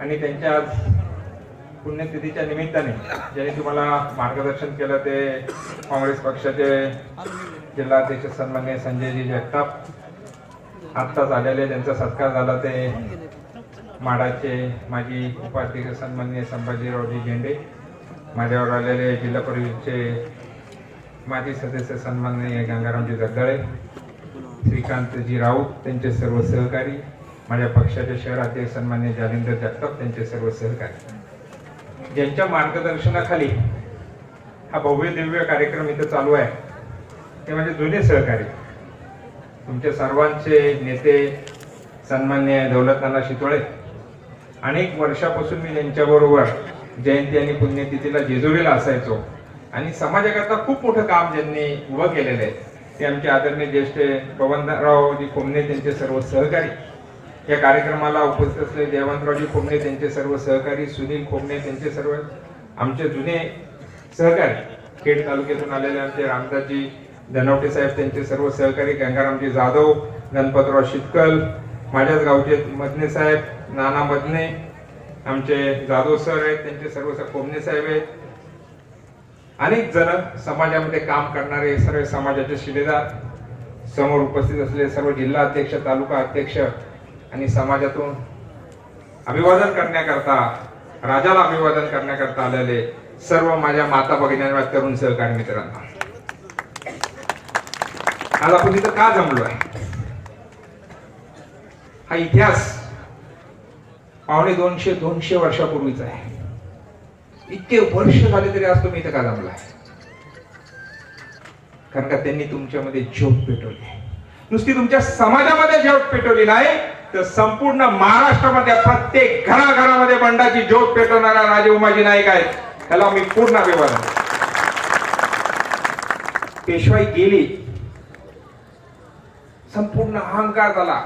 आणि त्यांच्या आज पुण्यतिथीच्या निमित्ताने ज्यांनी तुम्हाला मार्गदर्शन केलं ते काँग्रेस पक्षाचे जिल्हाध्यक्ष सन्मान्य संजयजी जगताप आत्ताच आलेले त्यांचा सत्कार झाला ते माडाचे माजी उपाध्यक्ष सन्मान्य संभाजीरावजी झेंडे माझ्यावर आलेले जिल्हा परिषदचे माजी सदस्य सन्माननीय गंगारामजी जगदाळे श्रीकांतजी राऊत त्यांचे सर्व सहकारी माझ्या पक्षाचे शहरातील सन्मान्य जालिंदर जगताप त्यांचे सर्व सहकारी. ज्यांच्या मार्गदर्शनाखाली हा भव्य दिव्य कार्यक्रम इथं चालू आहे ते म्हणजे जुने सहकारी. तुमच्या सर्वांचे नेते सन्मान्य दौलतनाला शितोळे अनेक वर्षापासून मी त्यांच्याबरोबर जयंती आणि पुण्यतिथीला जेजुरीला असायचो. आणि समाजाकरता खूप मोठं काम ज्यांनी उभं केलेलं आहे ते आमचे आदरणीय ज्येष्ठ पवनरावजी कोमणे त्यांचे सर्व सहकारी. या कार्यक्रमाला उपस्थित असलेले जयवंतरावजी खोमणे त्यांचे सर्व सहकारी सुनील खोमणे त्यांचे सर्व आमचे जुने सहकारी खेड तालुक्यातून आलेले आमचे रामदासजी धनवटे साहेब त्यांचे सर्व सहकारी गंगारामजी जाधव गणपतराव शितकल माझ्याच गावचे मदने साहेब नाना मदने आमचे जाधव सर आहेत त्यांचे सर्व कोमने साहेब आहेत. अनेक जण समाजामध्ये काम करणारे सर्व समाजाचे शिलेदार समोर उपस्थित असलेले सर्व जिल्हा अध्यक्ष तालुका अध्यक्ष आणि समाजातून अभिवादन करण्याकरता राजाला अभिवादन करण्याकरता आलेले सर्व माझ्या माता भगिन्यांना तरुण सहकारी मित्रांना. आज आपण इथं का जमलो आहे? हा इतिहास पावणे दोनशे दोनशे वर्षापूर्वीचा आहे. इतके वर्ष झाले तरी आज तुम्ही इथं का जमलाय? कारण का त्यांनी तुमच्यामध्ये ज्योत पेटवली नुसती तुमच्या समाजामध्ये ज्योत पेटवली नाही तर संपूर्ण महाराष्ट्रामध्ये प्रत्येक घराघरामध्ये बंडाची ज्योत पेटवणारा राजे उमाजी नाईक आहेत. त्याला मी पूर्ण अभिवादन पेशवाई गेली. संपूर्ण अहंकार झाला.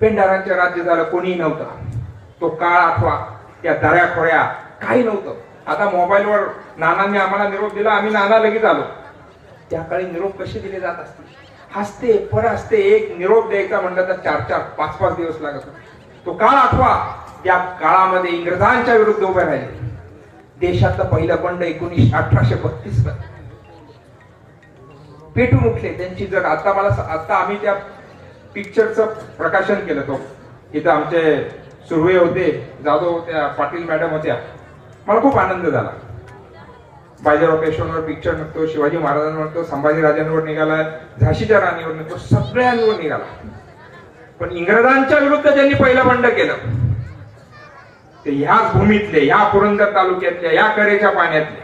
पेंढारांचे राज्य झालं कोणीही नव्हतं. तो काळ आठवा. त्या दऱ्या खोऱ्या काही नव्हतं. आता मोबाईलवर नानांनी आम्हाला निरोप दिला. आम्ही नाना लगेच आलो. त्या काळी निरोप कसे दिले जात असतील? हसते पर हसते एक निरोप द्यायचा म्हणलं तर चार चार पाच पाच दिवस लागत तो काळ आठवा त्या काळामध्ये इंग्रजांच्या विरुद्ध उभे राहिले. देशातलं पहिलं बंड एकोणीसशे अठराशे बत्तीस पेटून उठले. त्यांची जर आता मला आता आम्ही त्या पिक्चरचं प्रकाशन केलं तो. इथं आमचे सुर्वे होते जाधव होत्या पाटील मॅडम होत्या. मला खूप आनंद झाला. बाजीराव पेशवांवर पिक्चर निघतो शिवाजी महाराजांवर निघतो संभाजी राजांवर निघाला झाशीच्या राणीवर निघतो सगळ्यांवर निघाला. पण इंग्रजांच्या विरुद्ध ज्यांनी पहिलं बंड केलं ते ह्याच भूमीतले ह्या पुरंदर तालुक्यातल्या या करेच्या पाण्यातले.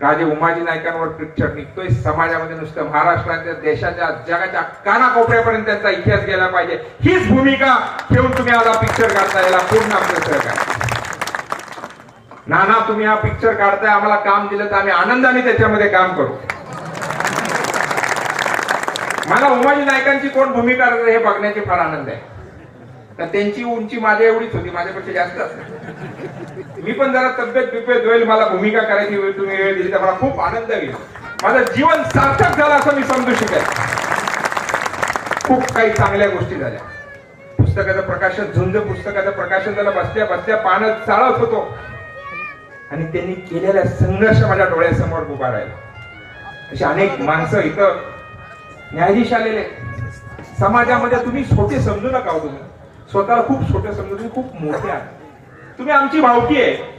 राजे उमाजी नायकांवर पिक्चर निघतोय समाजामध्ये नुसतं महाराष्ट्राच्या देशाच्या जगाच्या कानाकोपऱ्यापर्यंत त्यांचा इतिहास गेला पाहिजे. हीच भूमिका ठेवून तुम्ही आज पिक्चर काढता याला पूर्ण आपलं सहकार्य. नाना तुम्ही हा पिक्चर काढताय आम्हाला काम दिलं तर आम्ही आनंदाने त्याच्यामध्ये काम करू. मला उमाजी नायकांची कोण भूमिका हे बघण्याची फार आनंद आहे. तर त्यांची उंची माझ्या एवढीच होती माझ्यापेक्षा जास्त असते मी पण जरा तब्येत बिब्येत होईल मला भूमिका करायची वेळ तुम्ही वेळ दिली तर मला खूप आनंद होईल. माझं जीवन सार्थक झालं असं मी समजू शकेल खूप काही चांगल्या गोष्टी झाल्या. पुस्तकाचं प्रकाशन झुंज पुस्तकाचं प्रकाशन झालं बसत्या बसत्या पानं चाळत होतो. आणि त्यांनी केलेला संघर्ष माझ्या डोळ्यासमोर उभा राहिला. अशी अनेक माणसं इथं न्यायाधीश आलेले समाजामध्ये तुम्ही छोटे समजू नका हो तुम्ही. स्वतःला खूप छोटे समजू तुम्ही खूप मोठे आहात. तुम्ही आमची भावकी आहे.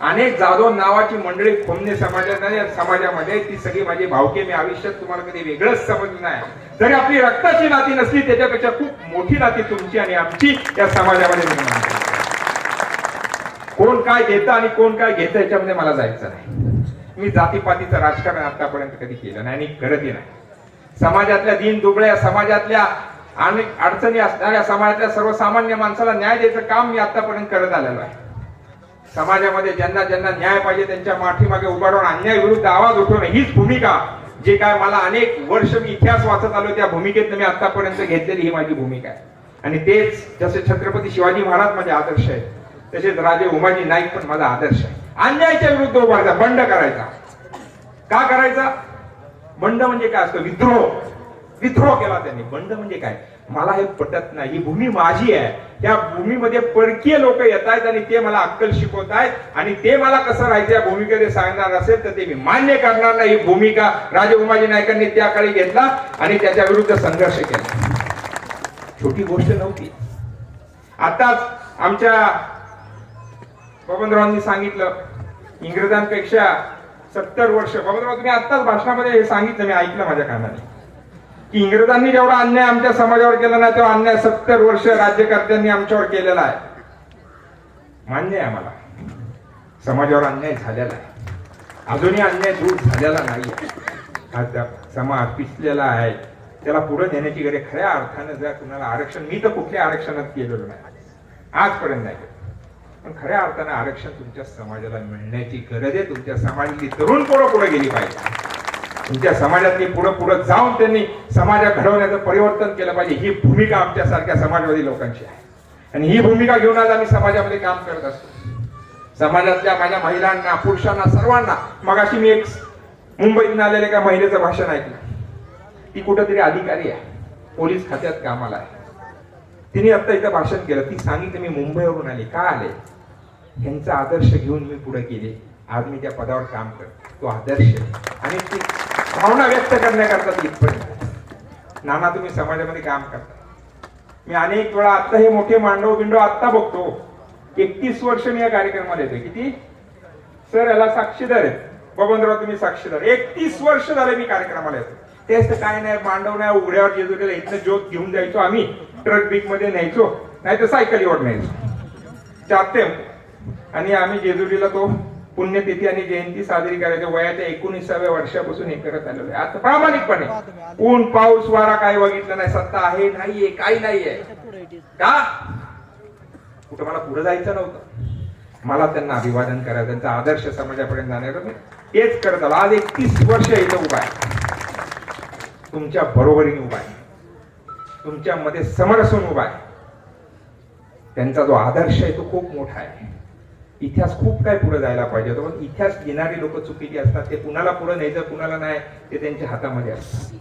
अनेक जाधव नावाची मंडळी खोमने समाजात समाजामध्ये ती सगळी माझी भावके मी आयुष्यात तुम्हाला कधी वेगळंच समजलं नाही. जरी आपली रक्ताची नाती नसली त्याच्यापेक्षा खूप मोठी नाती तुमची आणि आमची या समाजामध्ये निर्माण कोण काय घेतं आणि कोण काय घेतं याच्यामध्ये मला जायचं नाही. मी जातीपातीचं राजकारण आतापर्यंत कधी केलं नाही आणि करतही नाही. समाजातल्या दिन दुबळ्या समाजातल्या अनेक अडचणी असणाऱ्या समाजातल्या सर्वसामान्य माणसाला न्याय द्यायचं काम मी आतापर्यंत करत आलेलो आहे. समाजामध्ये ज्यांना ज्यांना न्याय पाहिजे त्यांच्या पाठीमागे उभा राहून अन्याय विरुद्ध आवाज उठवणं हीच भूमिका जे काय मला अनेक वर्ष मी इतिहास वाचत आलो त्या भूमिकेतनं मी आतापर्यंत घेतलेली ही माझी भूमिका आहे. आणि तेच जसे छत्रपती शिवाजी महाराज माझे आदर्श आहेत तसेच राजे उमाजी नाईक पण माझा आदर्श आहे. अन्यायाच्या विरुद्ध उभारायचा बंड करायचा. का करायचा? बंड म्हणजे काय असतं? विद्रोह. विद्रोह केला त्यांनी. बंड म्हणजे काय? मला हे पटत नाही. ही भूमी माझी आहे. त्या भूमीमध्ये परकीय लोक येत आहेत आणि ते मला अक्कल शिकवत आहेत आणि ते मला कसं राहायचं या भूमिकेने सांगणार असेल तर ते मी मान्य करणार नाही. ही भूमिका राजे उमाजी नायकांनी त्या काळी घेतला आणि त्याच्या विरुद्ध संघर्ष केला. छोटी गोष्ट नव्हती. आताच आमच्या बबनरावांनी सांगितलं इंग्रजांपेक्षा सत्तर वर्ष बबनराव तुम्ही आत्ताच भाषणामध्ये हे सांगितलं मी ऐकलं माझ्या कानाने. की इंग्रजांनी जेवढा अन्याय आमच्या समाजावर केला ना तेव्हा अन्याय सत्तर वर्ष राज्यकर्त्यांनी आमच्यावर केलेला आहे. मान्य आहे आम्हाला. समाजावर अन्याय झालेला आहे. अजूनही अन्याय दूर झालेला नाही आज समाज पिसलेला आहे. त्याला पुढे नेण्याची गरज खऱ्या अर्थानं जर कुणाला आरक्षण मी तर कुठल्या आरक्षणात केलेलं नाही. आजपर्यंत नाही. पण खऱ्या अर्थानं आरक्षण तुमच्या समाजाला मिळण्याची गरज आहे. तुमच्या समाजातली तरुण पुढं पुढे गेली पाहिजे. तुमच्या समाजातली पुढं पुढं जाऊन त्यांनी समाजात घडवण्याचं परिवर्तन केलं पाहिजे. ही भूमिका आमच्यासारख्या समाजवादी लोकांची आहे. आणि ही भूमिका घेऊन आज आम्ही समाजामध्ये काम करत असतो. समाजातल्या माझ्या महिलांना पुरुषांना सर्वांना मगाशी मी एक मुंबईतून आलेल्या एका महिलेचं भाषण ऐकलं. ती कुठंतरी अधिकारी आहे. पोलीस खात्यात कामाला आहे. तिने आता इथं भाषण केलं. ती सांगितलं मी मुंबईवरून आले. का आले? ह्यांचा आदर्श घेऊन मी पुढे गेले. आज मी त्या पदावर काम करतो. तो आदर्श आहे. आणि ती भावना व्यक्त करण्याकरता ती इथपर्यंत नाना तुम्ही समाजामध्ये काम करता. मी अनेक वेळा आता हे मोठे मांडव बिंडव आत्ता बघतो. एकतीस वर्ष मी या कार्यक्रमाला येतोय. किती? सर याला साक्षीदार आहेत बबनराव तुम्ही साक्षीदार एकतीस वर्ष झाले मी कार्यक्रमाला येतो तेच तर काय नाही मांडव नाही उघड्यावर जेजुरीला इथनं ज्योत घेऊन जायचो आम्ही. ट्रक बीकमध्ये न्यायचो नाही तर सायकलीवर न्यायचो. चार टेम्पो आणि आम्ही जेजुरीला तो पुण्यतिथी आणि जयंती साजरी करायच्या वयाच्या एकोणीसाव्या वर्षापासून हे करत आलेलो आहे. आता प्रामाणिकपणे. ऊन पाऊस वारा काय बघितलं नाही. सत्ता आहे नाहीये काही नाहीये. का? कुठं मला पुढे जायचं नव्हतं. मला त्यांना अभिवादन करायचं त्यांचा आदर्श समाजापर्यंत जाण्याचं मी तेच करत आलो. आज एकतीस वर्ष इथं उभा आहे. तुमच्या बरोबरीने उभा आहे. तुमच्या मध्ये समरसून उभा आहे. त्यांचा जो आदर्श आहे तो खूप मोठा आहे. इतिहास खूप काय पुढे जायला पाहिजे होतं पण इतिहास लिहिणारी लोक चुकीची असतात. ते कुणाला पुढे न्यायचं कुणाला नाही ते त्यांच्या हातामध्ये असतात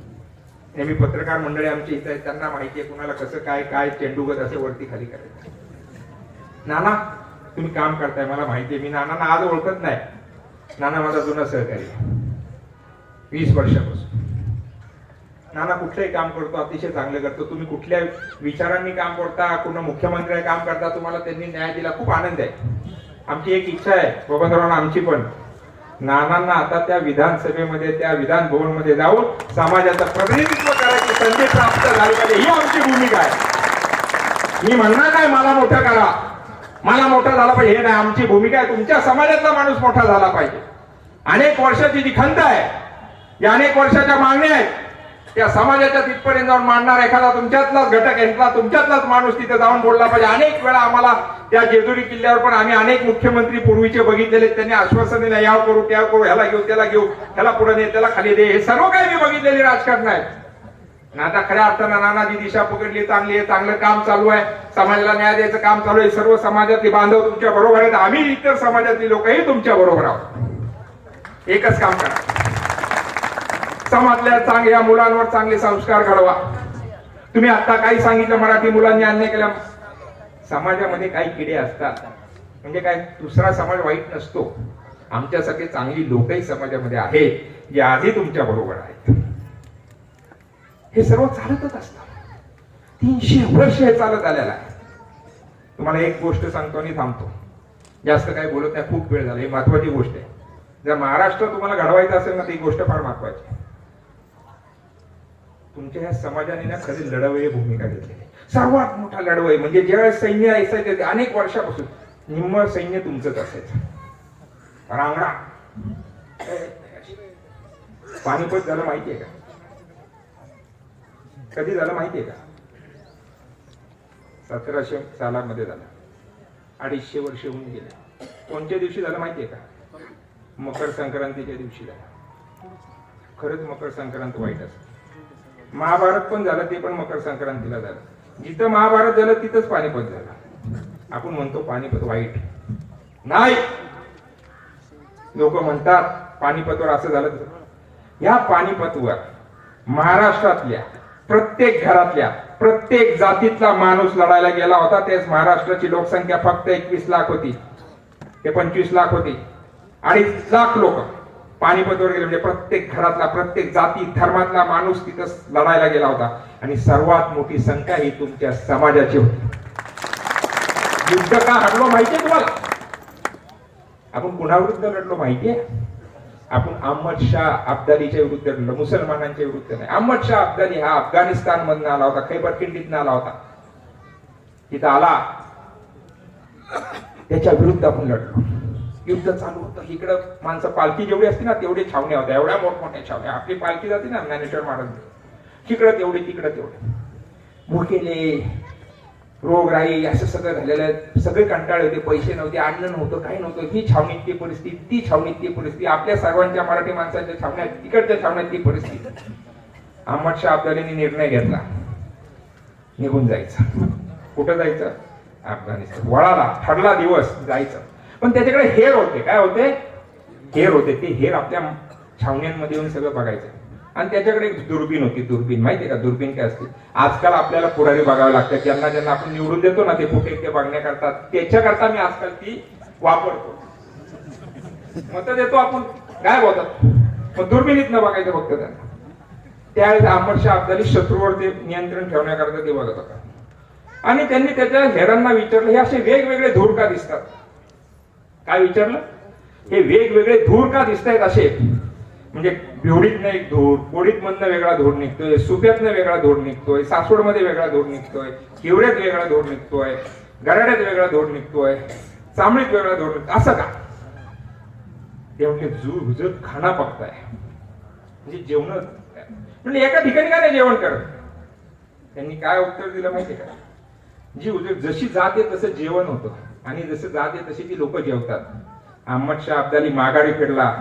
नेहमी पत्रकार मंडळी आमच्या इथं आहेत त्यांना माहिती आहे कुणाला कसं काय काय चेंडूगत असं वरती खाली करायचं. नाना तुम्ही काम करताय मला माहिती आहे. मी नानांना आज ओळखत नाही. नाना माझा जुना सहकारी वीस वर्षापासून. नाना कुठलंही काम करतो अतिशय चांगलं करतो. तुम्ही कुठल्या विचारांनी काम करता कुणा मुख्यमंत्री काम करता तुम्हाला त्यांनी न्याय दिला. खूप आनंद आहे. आमची एक इच्छा आहे बाबासाहेबांना आमची पण. नानांना आता त्या विधानसभेमध्ये त्या विधान भवनमध्ये जाऊन समाजाचं प्रतिनिधित्व करायची संधी प्राप्त झाली पाहिजे. ही आमची भूमिका आहे. मी म्हणणार नाही मला मोठं करा. मला मोठा झाला पाहिजे. हे नाही आमची भूमिका आहे. तुमच्या समाजातला माणूस मोठा झाला पाहिजे. अनेक वर्षाची जी खंत आहे या अनेक वर्षाच्या मागण्या आहेत. त्या समाजाच्या तिथपर्यंत जाऊन मांडणार एखादा तुमच्यातलाच घटक यांचा तुमच्यातलाच माणूस तिथे जाऊन बोलला पाहिजे. अनेक वेळा आम्हाला त्या जेजुरी किल्ल्यावर पण आम्ही अनेक मुख्यमंत्री पूर्वीचे बघितलेले त्यांनी आश्वासन दिलं करू त्या करू ह्याला घेऊ त्याला घेऊ ह्याला पुढे दे त्याला खाली दे हे सर्व काही मी बघितलेले राजकारण आहे. आता खऱ्या अर्थानं नानाजी दिशा पकडली चांगली आहे चांगलं काम चालू आहे. समाजाला न्याय द्यायचं काम चालू आहे. सर्व समाजातले बांधव तुमच्या बरोबर आहेत. आम्ही इतर समाजातली लोकही तुमच्या बरोबर आहोत. एकच काम करा. समाजल्या चांगल्या मुलांवर चांगले संस्कार घडवा. तुम्ही आता काही सांगितलं मराठी मुलांनी अन्याय केला. समाजामध्ये काही किडे असतात. म्हणजे काय? दुसरा समाज वाईट नसतो. आमच्यासाठी चांगली लोकही समाजामध्ये आहेत जे आधी तुमच्या बरोबर आहेत. हे सर्व चालतच असतात तीनशे वर्ष हे चालत आलेलं आहे. तुम्हाला एक गोष्ट सांगतो आणि थांबतो. जास्त काही बोलत नाही खूप वेळ झाला. ही महत्वाची गोष्ट आहे. जर महाराष्ट्र तुम्हाला घडवायचं असेल ना ती गोष्ट फार महत्वाची आहे. तुमच्या ह्या समाजाने ना खरी लढवई भूमिका घेतली सर्वात मोठा लढवय म्हणजे ज्यावेळेस सैन्य असायचं अनेक वर्षापासून निम्म सैन्य तुमचंच असायचं. रांगडा. पानिपत झालं माहितीये का? कधी झालं माहितीये का? सतराशे सालामध्ये झालं. अडीचशे वर्ष होऊन गेले. कोणत्या दिवशी झालं माहितीये का? मकर संक्रांतीच्या दिवशी झालं. खरंच मकर संक्रांत वाईट असते. महाभारत पण झालं ते पण मकर संक्रांतीला झालं. जिथं महाभारत झालं तिथंच पानिपत झालं. आपण म्हणतो पानिपत वाईट. नाही! लोक म्हणतात पानिपतवर असं झालं या पानिपतवर महाराष्ट्रातल्या प्रत्येक घरातल्या प्रत्येक जातीतला माणूस लढायला गेला होता तेच महाराष्ट्राची लोकसंख्या फक्त एकवीस लाख होती. ते पंचवीस लाख होती. अडीच लाख लोक. पानिपतवर गेले म्हणजे प्रत्येक घरातला प्रत्येक जाती धर्मातला माणूस तिथं लढायला गेला होता. आणि सर्वात मोठी संख्या ही तुमच्या समाजाची होती. युद्ध का हरलो माहितीये तुम्हाला? आपण कुणाविरुद्ध लढलो माहितीये? आपण अहमद शाह अब्दालीच्या विरुद्ध लढलो मुसलमानांच्या विरुद्ध नाही. अहमद शाह अब्दाली हा अफगाणिस्तान मधून आला होता खैबर खिंडीतनं आला होता. तिथं आला. त्याच्या विरुद्ध आपण लढलो. युद्ध चालू होतं. इकडं माणसं पालखी जेवढी असते ना तेवढे छावण्या होत्या. एवढ्या मोठमोठ्या छावण्या. आपली पालखी जाते ना ज्ञानेश्वर महाराज. इकडं तेवढे तिकडं तेवढे. भुकेले रोगराई असं सगळं झालेलं आहे. सगळे कंटाळे होते. पैसे नव्हते अन्न नव्हतं काही नव्हतं. ही छावणीत ती परिस्थिती ती छावणीत ती परिस्थिती. आपल्या सर्वांच्या मराठी माणसांच्या छावण्यात तिकडच्या छावण्यातली परिस्थिती. अहमद शाह अब्दालीने निर्णय घेतला. निघून जायचं. कुठं जायचं? अफगाणिस्तान. वळाला ठरला दिवस जायचं. पण त्याच्याकडे हेर होते. काय होते? हेर होते. ते हेर आपल्या छावण्यांमध्ये येऊन सगळं बघायचं. आणि त्याच्याकडे एक दुर्बीन होती. दुर्बीन माहितीये का? दुर्बीन काय असते? आजकाल आपल्याला पुढारी बघावं लागतं. ज्यांना ज्यांना आपण निवडून देतो ना ते कुठे ते बघण्याकरता त्याच्याकरता मी आजकाल ती वापरतो. मत देतो आपण. काय बोलतात मग दुर्बिणीत न बघायचं फक्त त्यांना. त्यावेळेस अहमद शाह अब्दाली शत्रूवर ते नियंत्रण ठेवण्याकरता ते बघत होता. आणि त्यांनी त्याच्या हेरांना विचारलं. हे असे वेगवेगळे धूर का दिसतात. काय विचारलं? हे वेगवेगळे धूर का दिसत आहेत असे? म्हणजे भिवडीतनं एक धूर कोडीत मधनं वेगळा धूर निघतोय सुप्यातनं वेगळा धूर निघतोय सासवडमध्ये वेगळा धूर निघतोय किवड्यात वेगळा धूर निघतोय गराड्यात वेगळा धूर निघतोय चांबळीत वेगळा धूर निघतोय असं का? ते म्हणजे जू हुजर खाना पकताय. म्हणजे जेवण म्हणजे एका ठिकाणी का नाही जेवण करत? त्यांनी काय उत्तर दिलं माहितीये का? जी उजर जशी जाते तसं जेवण होतं. आणि जसं जाते तशी ती लोक जेवतात. अहमद शाह अब्दाली माघारी फिरला.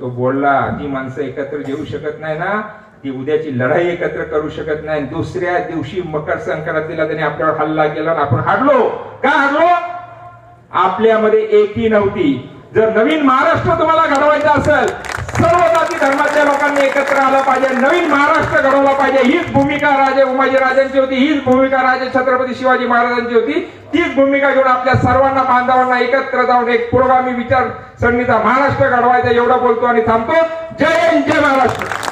तो बोलला जी माणसं एकत्र जेवू शकत नाही ना ती उद्याची लढाई एकत्र करू शकत नाही. दुसऱ्या दिवशी मकर संक्रांतीला त्याने आपल्यावर हल्ला केला आपण हारलो. का हारलो? आपल्यामध्ये एकी नव्हती. जर नवीन महाराष्ट्र तुम्हाला घडवायचा असेल सर्व जाती धर्माच्या लोकांनी एकत्र आलं पाहिजे. नवीन महाराष्ट्र घडवला पाहिजे. हीच भूमिका राजे उमाजी राजांची होती. हीच भूमिका राजे छत्रपती शिवाजी महाराजांची होती. तीच भूमिका घेऊन आपल्या सर्वांना बांधवांना एकत्र जाऊन एक पुरोगामी विचारसरणीचा महाराष्ट्र घडवायचा एवढं बोलतो आणि थांबतो. जय हिंद जय महाराष्ट्र.